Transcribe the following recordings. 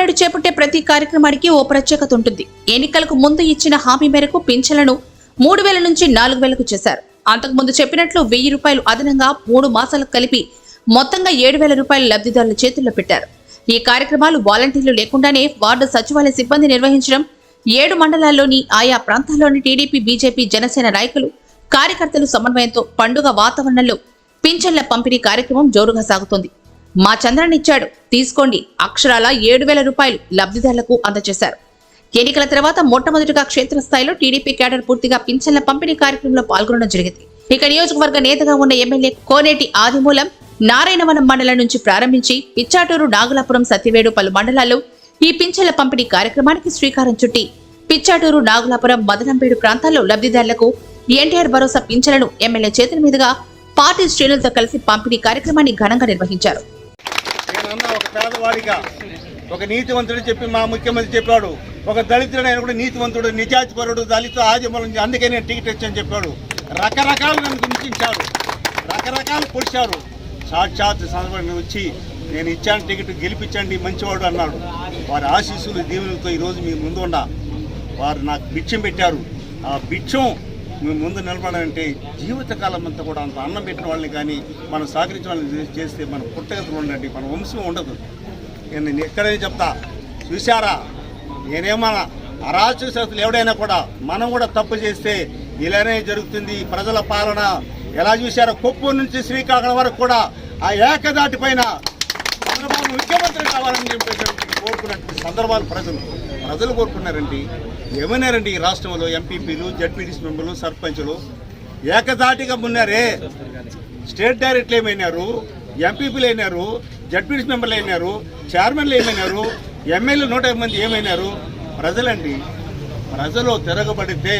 నాయుడు చేపట్టే ప్రతి కార్యక్రమానికి ఓ ప్రత్యేకత ఉంటుంది. ఎన్నికలకు ముందు ఇచ్చిన హామీ మేరకు పింఛన్లను మూడు వేల నుంచి నాలుగు వేలకు చేశారు. అంతకుముందు చెప్పినట్లు వెయ్యి రూపాయలు అదనంగా మూడు మాసాలకు కలిపి మొత్తంగా ఏడు వేల రూపాయల లబ్ధిదారుల చేతుల్లో పెట్టారు. ఈ కార్యక్రమాలు వాలంటీర్లు లేకుండానే వార్డు సచివాలయ సిబ్బంది నిర్వహించడం ఏడు మండలాల్లోని ఆయా ప్రాంతాల్లోని టీడీపీ బీజేపీ జనసేన నాయకులు కార్యకర్తలు సమన్వయంతో పండుగ వాతావరణంలో పింఛన్ల పంపిణీ కార్యక్రమం జోరుగా సాగుతోంది. మా చంద్రన్ ఇచ్చాడు. తీసుకోండి. అక్షరాల ఏడు వేల రూపాయలు లబ్ధిదారులకు అందజేశారు. ఎన్నికల తర్వాత మొట్టమొదటిగా క్షేత్రస్థాయిలో టీడీపీ కేడర్ పూర్తిగా పింఛన్ల పంపిణీ కార్యక్రమంలో పాల్గొనడం జరిగింది. ఇక నియోజకవర్గ నేతగా ఉన్న ఎమ్మెల్యే కోనేటి ఆదిమూలం నారాయణవనం మండలం నుంచి ప్రారంభించి పిచ్చాటూరు నాగులాపురం సత్యవేడు పలు మండలాల్లో ఈ పింఛన్ల పంపిణీ కార్యక్రమానికి శ్రీకారం చుట్టి పిచ్చాటూరు నాగులాపురం మదనంపేడు ప్రాంతాల్లో లబ్ధిదారులకు ఎన్టీఆర్ భరోసా పింఛన్లను ఎమ్మెల్యే చేతుల మీదుగా పార్టీ శ్రేణులతో కలిసి పంపిణీ కార్యక్రమాన్ని ఘనంగా నిర్వహించారు. పేదవాడిగా ఒక నీతివంతుడు చెప్పి మా ముఖ్యమంత్రి చెప్పాడు. ఒక దళితుడు ఆయన కూడా నీతివంతుడు నిజాతిపరుడు దళిత ఆదిమూలం అందుకే నేను టికెట్ ఇచ్చాను చెప్పాడు. రకరకాలు నన్ను హింసించారు రకరకాలు పొడిచారు సాక్షాత్ సందర్భంగా వచ్చి నేను ఇచ్చాను టికెట్ గెలిపించండి మంచివాడు అన్నాడు. వారి ఆశీస్సులు దీవులతో ఈరోజు మీ ముందు ఉన్నా వారు నాకు భిక్షం పెట్టారు. ఆ భిక్షం మీ ముందు నిలబడాలంటే జీవితకాలం అంతా కూడా అంత అన్నం పెట్టిన వాళ్ళని కానీ మనం సహకరించిన వాళ్ళని చేస్తే మన పుట్టగతులు ఉండండి మన వంశం ఉండదు. నేను ఎక్కడైనా చెప్తా. చూశారా? నేనేమన్నా అరాచక శక్తులు ఎవడైనా కూడా మనం కూడా తప్పు చేస్తే ఇలానే జరుగుతుంది ప్రజల పాలన. ఎలా చూశారో? కొప్పూరు నుంచి శ్రీకాకుళం వరకు కూడా ఆ ఏకదాటి పైన చంద్రబాబు ముఖ్యమంత్రి కావాలని చెప్పేసి కోరుకున్నటువంటి సందర్భాలు ప్రజలు. ప్రజలు కోరుకున్నారండి. ఏమన్నారండి ఈ రాష్ట్రంలో ఎంపీపీలు జడ్పీటీసీ మెంబర్లు సర్పంచులు? ఏకదాటిగా ఉన్నారే స్టేట్ డైరెక్టర్లు ఏమైనారు? ఎంపీపీలు అయినారు జడ్పీటీసీ మెంబర్లు అయినారు చైర్మన్లు ఏమైనారు? ఎమ్మెల్యేలు నూట మంది ఏమైనారు? ప్రజలండి ప్రజలు తిరగబడితే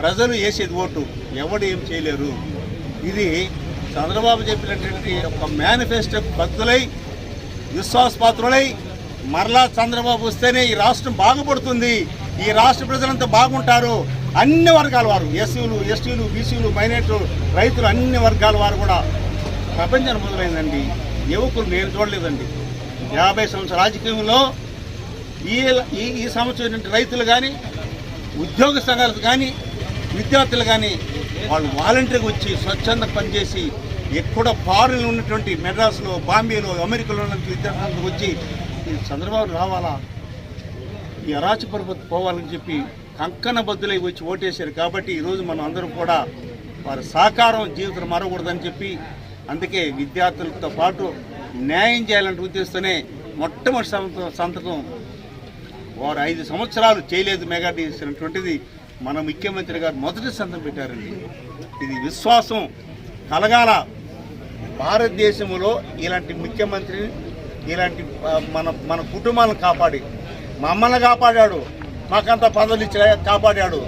ప్రజలు వేసేది ఓటు. ఎవడు ఏం చేయలేరు. ఇది చంద్రబాబు చెప్పినటువంటి ఒక మేనిఫెస్టో భక్తులై విశ్వాసపాత్రులై మరలా చంద్రబాబు వస్తేనే ఈ రాష్ట్రం బాగుపడుతుంది. ఈ రాష్ట్ర ప్రజలంతా బాగుంటారు. అన్ని వర్గాల వారు ఎస్సీలు ఎస్టీలు బీసీలు మైనార్టీలు రైతులు అన్ని వర్గాల వారు కూడా ప్రపంచం మొదలైందండి. యువకులు నేను చూడలేదండి. యాభై సంవత్సరాల రాజకీయంలో ఈ ఈ సంవత్సరం రైతులు కానీ ఉద్యోగ సంఘాలు కానీ విద్యార్థులు కానీ వాళ్ళు వాలంటీర్గా వచ్చి స్వచ్ఛంద పనిచేసి ఎక్కడ ఫారెన్ ఉన్నటువంటి మెడ్రాస్లో బాంబేలో అమెరికాలో ఉన్న విద్యార్థులకు వచ్చి చంద్రబాబు రావాలా? ఈ అరాచ పర్వత్ పోవాలని చెప్పి కంకణ బద్దులై వచ్చి ఓటేశారు కాబట్టి ఈరోజు మనం అందరం కూడా వారి సహకారం జీవితం మారకూడదని చెప్పి అందుకే విద్యార్థులతో పాటు న్యాయం చేయాలంటే ఉద్దేశంతోనే మొట్టమొదటి సంతకం వారు ఐదు సంవత్సరాలు చేయలేదు మెగా చేసినటువంటిది మన ముఖ్యమంత్రి గారు మొదటి సంతకం పెట్టారండి. ఇది విశ్వాసం కలగాల. భారతదేశంలో ఇలాంటి ముఖ్యమంత్రిని ఇలాంటి మన మన కుటుంబాలను కాపాడి మమ్మల్ని కాపాడాడు. మాకంత పదవులు ఇచ్చి కాపాడాడు.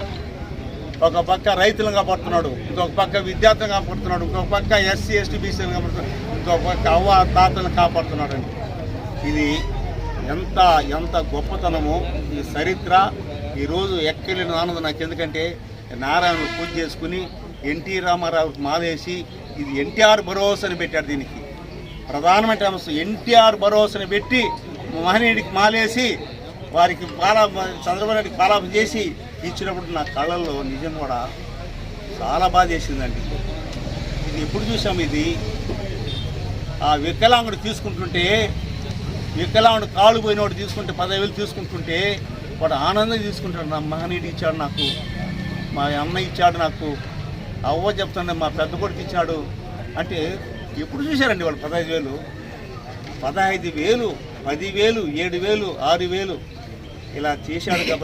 ఒక పక్క రైతులను కాపాడుతున్నాడు. ఇంకొక పక్క విద్యార్థులను కాపాడుతున్నాడు. ఇంకొక పక్క ఎస్సీ ఎస్టీ బీసీలను కాపాడుతున్నాడు. ఇంకొక పక్క అవ్వ తాతలను కాపాడుతున్నాడు అండి ఇది ఎంత ఎంత గొప్పతనము ఈ చరిత్ర. ఈరోజు ఎక్కలేని ఆనందం నాకు ఎందుకంటే నారాయణ పూజ చేసుకుని ఎన్టీ రామారావుకి మాలేసి ఇది ఎన్టీఆర్ భరోసాని పెట్టాడు దీనికి. ప్రధానమైన అంశం ఎన్టీఆర్ భరోసాని పెట్టి మహనీయుడికి మాలేసి వారికి పాలా చంద్రబాబు నాయుడికి పాలాపం చేసి ఇచ్చినప్పుడు నా కళ్ళల్లో నిజం కూడా చాలా బాధ చేసిందండి ఇది ఎప్పుడు చూసాం ఇది? ఆ వికలాంగుడు తీసుకుంటుంటే వికలాంగుడు కాలు పోయినోడు తీసుకుంటే పదవేలు తీసుకుంటుంటే వాడు ఆనందంగా తీసుకుంటాడు. నా మహనీయుడు ఇచ్చాడు నాకు మా అన్న ఇచ్చాడు నాకు అవ్వ చెప్తుండే మా పెద్ద కొడుకు ఇచ్చాడు. అంటే ఎప్పుడు చూశారండి వాళ్ళు పదహైదు వేలు? పదహైదు వేలు పదివేలు ఏడు వేలు ఆరు వేలు ఇలా చేశాడు కాబట్టి